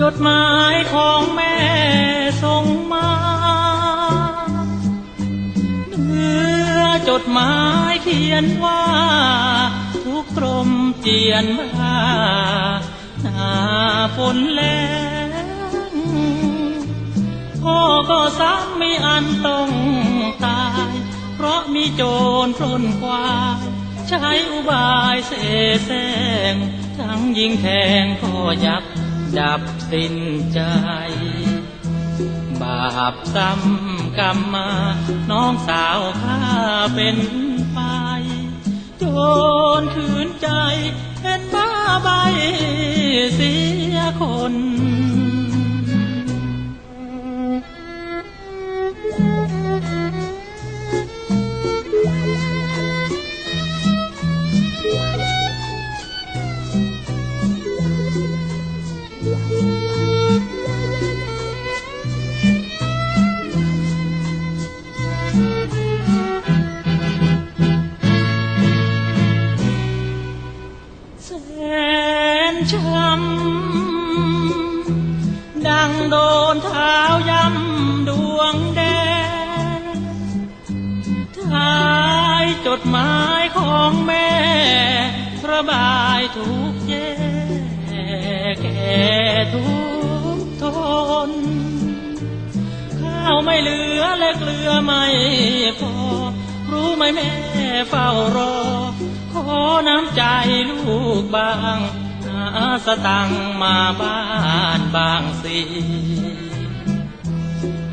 จดหมายของแม่ส่งมาเนื้อจดหมายเขียนว่า ทุกกรมเจียนมาหน้าฝนแล้งพ่อก็ซ้ำไม่อันต้องตาย เพราะมีโจรปล้นควายใช้อุบายเสแสร้งทั้งยิงแทงก็ยับ ดับสิ้นใจ บาปซ้ำกรรมมา น้องสาวข้าเป็นไป โจรขืนใจ เป็นบ้าใบเสียคน ดังโดนเท้าย้ำดวงแดงท้ายจดหมายของแม่ระบายทุกแย่แก่ทุกทน ข้าวไม่เหลือและเกลือไม่พอ รู้ไหมแม่เฝ้ารอ ขอน้ำใจลูกบางหาสตังมาบ้าน บางสิ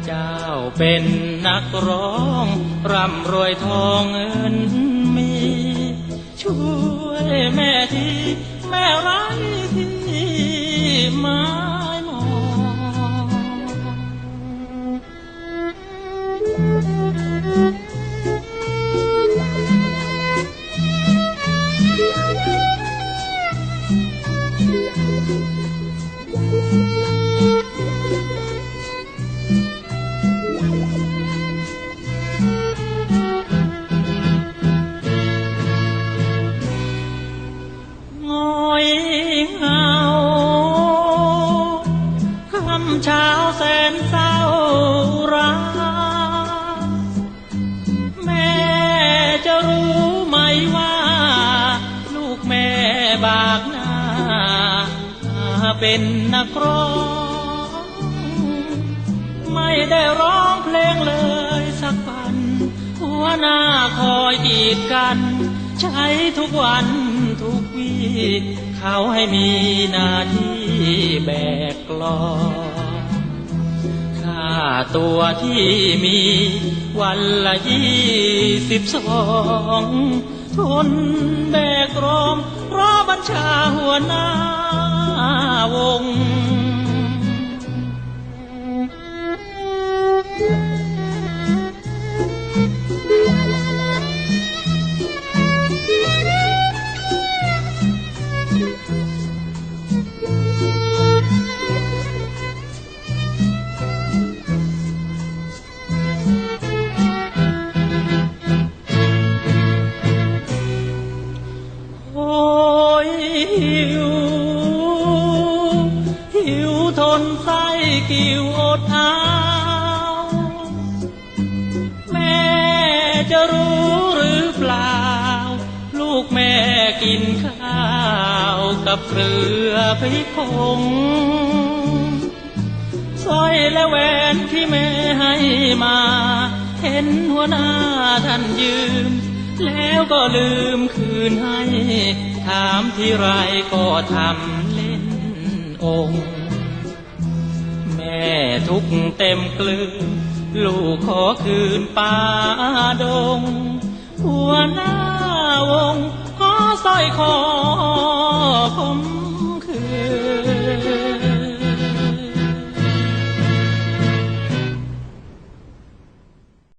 เจ้าเป็นนักร้อง ร่ำรวยทองเงินมี ช่วยแม่ทีแม่ไร้ที่ไม้มอง นเศร้าราแม่จะรู้ไหมว่า ลูกแม่บากหน้า เป็นนักร้อง ไม่ได้ร้องเพลงเลยสักวัน หัวหน้าคอยกีดกัน ใช้ทุกวันทุกวีเขาให้มีหน้าที่แบกกลอง ตัวที่มีวันละยี่สิบสองทนแบกรอมเพราะบัญชาหัวหน้าวง กิวอดเอาแม่จะรู้หรือเปล่า ลูกแม่กินข้าวกับเกลือพริกผงสร้อยและแหวนที่แม่ให้มา เห็นหัวหน้าท่านยืม แล้วก็ลืมคืนให้ ถามที่ไรก็ทำเล่นองค์ ทุกเต็มกลืน ลูกขอคืนป่าดง หัวหน้าวงขอสร้อยคอ